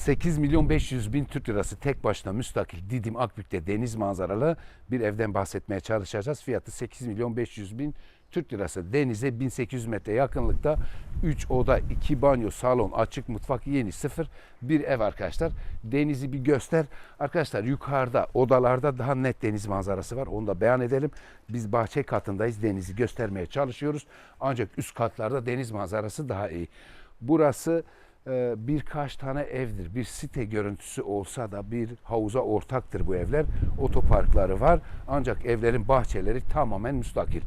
8 milyon 500 bin Türk lirası tek başına müstakil Didim Akbük'te deniz manzaralı bir evden bahsetmeye çalışacağız. Fiyatı 8 milyon 500 bin Türk lirası. Denize 1800 metre yakınlıkta 3 oda, 2 banyo, salon, açık mutfak, yeni sıfır bir ev arkadaşlar. Denizi bir göster. Arkadaşlar yukarıda odalarda daha net deniz manzarası var. Onu da beyan edelim. Biz bahçe katındayız. Denizi göstermeye çalışıyoruz. Ancak üst katlarda deniz manzarası daha iyi. Burası birkaç tane evdir. Bir site görüntüsü olsa da bir havuza ortaktır bu evler. Otoparkları var. Ancak evlerin bahçeleri tamamen müstakil.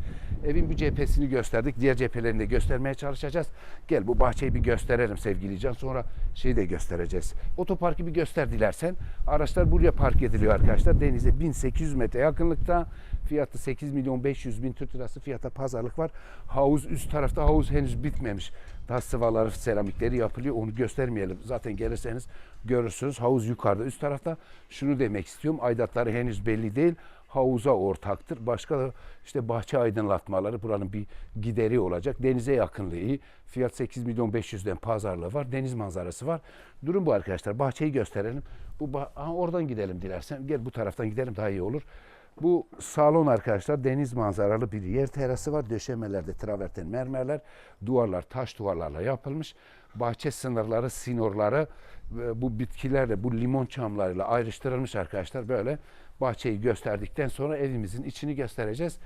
Evin bir cephesini gösterdik. Diğer cephelerini de göstermeye çalışacağız. Gel bu bahçeyi bir gösterelim sevgili Can. Sonra şeyi de göstereceğiz. Otoparkı bir göster dilersen. Araçlar buraya park ediliyor arkadaşlar. Denize 1800 metre yakınlıkta. Fiyatı 8 milyon 500 bin Türk lirası fiyata pazarlık var. Havuz üst tarafta havuz henüz bitmemiş. Daha sıvaları, seramikleri yapılıyor. Onu göstermeyelim. Zaten gelirseniz görürsünüz. Havuz yukarıda üst tarafta. Şunu demek istiyorum. Aidatları henüz belli değil. Havuza ortaktır. Başka işte bahçe aydınlatmaları buranın bir gideri olacak. Denize yakınlığı. Fiyat 8 milyon 500'den pazarlığı var. Deniz manzarası var. Durum bu arkadaşlar. Bahçeyi gösterelim. Bu Aha, oradan gidelim dilersen. Gel bu taraftan gidelim daha iyi olur. Bu salon arkadaşlar deniz manzaralı bir yer terası var. Döşemelerde traverten mermerler, duvarlar taş duvarlarla yapılmış. Bahçe sınırları, sinorları ve bu bitkilerle, bu limon çamlarıyla ayrıştırılmış arkadaşlar. Böyle bahçeyi gösterdikten sonra evimizin içini göstereceğiz.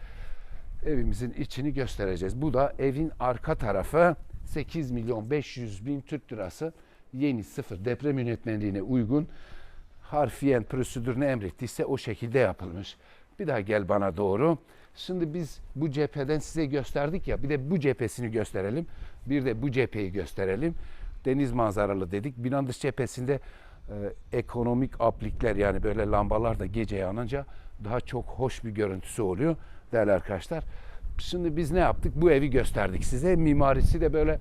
Evimizin içini göstereceğiz. Bu da evin arka tarafı 8 milyon 500 bin Türk lirası yeni sıfır deprem yönetmenliğine uygun harfiyen prosedür ne emrettiyse o şekilde yapılmış. Bir daha gel bana doğru. Şimdi biz bu cepheden size gösterdik ya bir de bu cephesini gösterelim. Bir de bu cepheyi gösterelim. Deniz manzaralı dedik. Binanın dış cephesinde e, ekonomik aplikler yani böyle lambalar da gece yanınca daha çok hoş bir görüntüsü oluyor değerli arkadaşlar. Şimdi biz ne yaptık? Bu evi gösterdik size. Mimarisi de böyle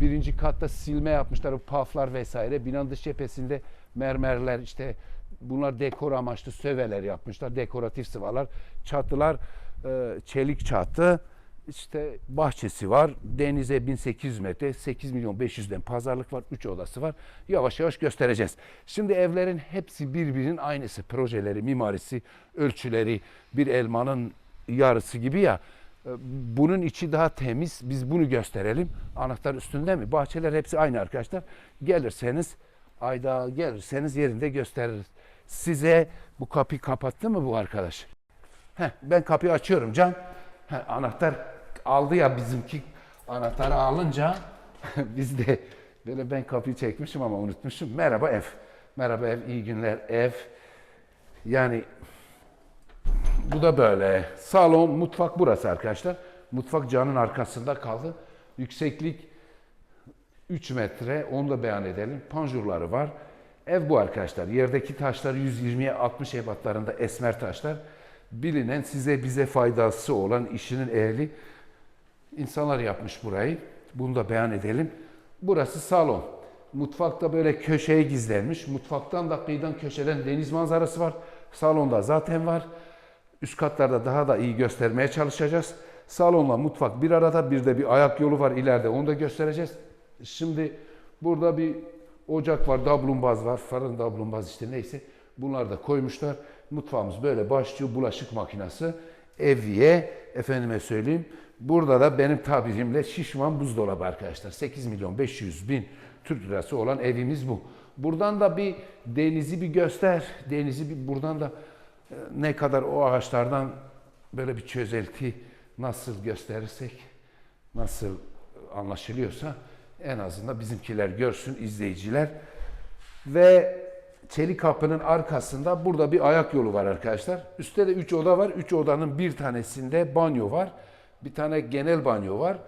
birinci katta silme yapmışlar. Paflar vesaire. Binanın dış cephesinde mermerler işte bunlar dekor amaçlı söveler yapmışlar. Dekoratif sıvalar. Çatılar e, çelik çatı. İşte bahçesi var. Denize 1800 metre, 8 milyon 500'den pazarlık var. 3 odası var. Yavaş yavaş göstereceğiz. Şimdi evlerin hepsi birbirinin aynısı. Projeleri, mimarisi, ölçüleri bir elmanın yarısı gibi ya. E, Bunun içi daha temiz. Biz bunu gösterelim. Anahtar üstünde mi? Bahçeler hepsi aynı arkadaşlar. Gelirseniz ayda gelirseniz yerinde gösteririz. Size bu kapıyı kapattı mı bu arkadaş? Heh, ben kapıyı açıyorum Can. Heh, anahtar aldı ya bizimki anahtarı alınca biz de böyle ben kapıyı çekmişim ama unutmuşum. Merhaba ev. Merhaba ev, iyi günler ev. Yani bu da böyle. Salon, mutfak burası arkadaşlar. Mutfak canın arkasında kaldı. Yükseklik 3 metre. Onu da beyan edelim. Panjurları var. Ev bu arkadaşlar. Yerdeki taşlar 120'ye 60 ebatlarında esmer taşlar. Bilinen size bize faydası olan işinin ehli insanlar yapmış burayı. Bunu da beyan edelim. Burası salon. Mutfakta böyle köşeye gizlenmiş. Mutfaktan da kıyıdan köşeden deniz manzarası var. Salonda zaten var. Üst katlarda daha da iyi göstermeye çalışacağız. Salonla mutfak bir arada bir de bir ayak yolu var ileride onu da göstereceğiz. Şimdi burada bir ocak var, dablumbaz var, fırın dablumbaz işte neyse. Bunlar da koymuşlar. Mutfağımız böyle başlıyor. Bulaşık makinesi, evye, efendime söyleyeyim. Burada da benim tabirimle şişman buzdolabı arkadaşlar. 8 milyon 500 bin Türk lirası olan evimiz bu. Buradan da bir denizi bir göster. Denizi bir buradan da e, ne kadar o ağaçlardan böyle bir çözelti nasıl gösterirsek, nasıl anlaşılıyorsa en azından bizimkiler görsün, izleyiciler. Ve çelik kapının arkasında burada bir ayak yolu var arkadaşlar. Üstte de 3 oda var. 3 odanın bir tanesinde banyo var. Bir tane genel banyo var.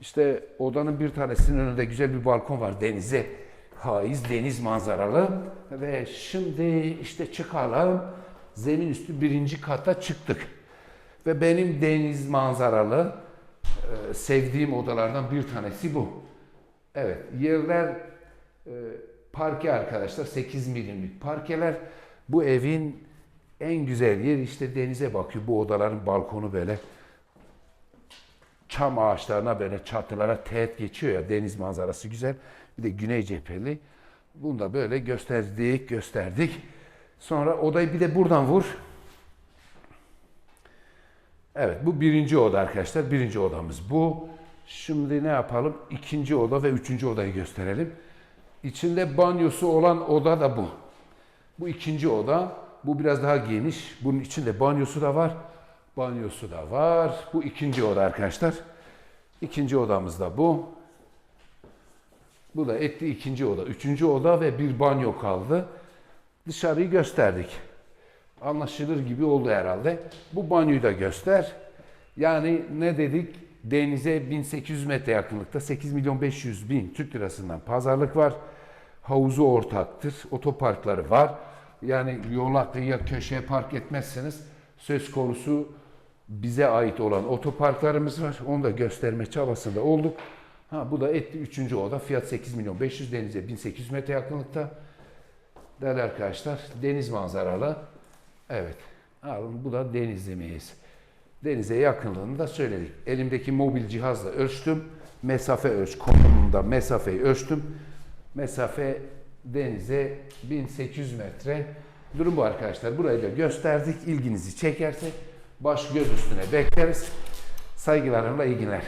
İşte odanın bir tanesinin önünde güzel bir balkon var denize. Haiz deniz manzaralı. Ve şimdi işte çıkalım. Zemin üstü birinci kata çıktık. Ve benim deniz manzaralı e, sevdiğim odalardan bir tanesi bu. Evet, yerler e, parke arkadaşlar, 8 milimlik parkeler. Bu evin en güzel yeri işte denize bakıyor. Bu odaların balkonu böyle çam ağaçlarına böyle çatılara teğet geçiyor ya deniz manzarası güzel. Bir de güney cepheli. Bunu da böyle gösterdik, gösterdik. Sonra odayı bir de buradan vur. Evet bu birinci oda arkadaşlar. Birinci odamız bu. Şimdi ne yapalım? İkinci oda ve üçüncü odayı gösterelim. İçinde banyosu olan oda da bu. Bu ikinci oda. Bu biraz daha geniş. Bunun içinde banyosu da var. Banyosu da var. Bu ikinci oda arkadaşlar. İkinci odamız da bu. Bu da etti ikinci oda. Üçüncü oda ve bir banyo kaldı. Dışarıyı gösterdik. Anlaşılır gibi oldu herhalde. Bu banyoyu da göster. Yani ne dedik? Denize 1800 metre yakınlıkta 8 milyon 500 bin Türk lirasından pazarlık var. Havuzu ortaktır. Otoparkları var. Yani yola kıyıya köşeye park etmezseniz söz konusu bize ait olan otoparklarımız var. Onu da gösterme çabasında olduk. Ha bu da etti 3. oda. Fiyat 8 milyon 500 denize 1800 metre yakınlıkta. Değerli arkadaşlar deniz manzaralı. Evet. Alın bu da deniz yemeğiz. Denize yakınlığını da söyledik. Elimdeki mobil cihazla ölçtüm. Mesafe ölç konumunda mesafeyi ölçtüm. Mesafe denize 1800 metre. Durum bu arkadaşlar. Burayı da gösterdik. İlginizi çekerse baş göz üstüne bekleriz. Saygılarımla iyi günler.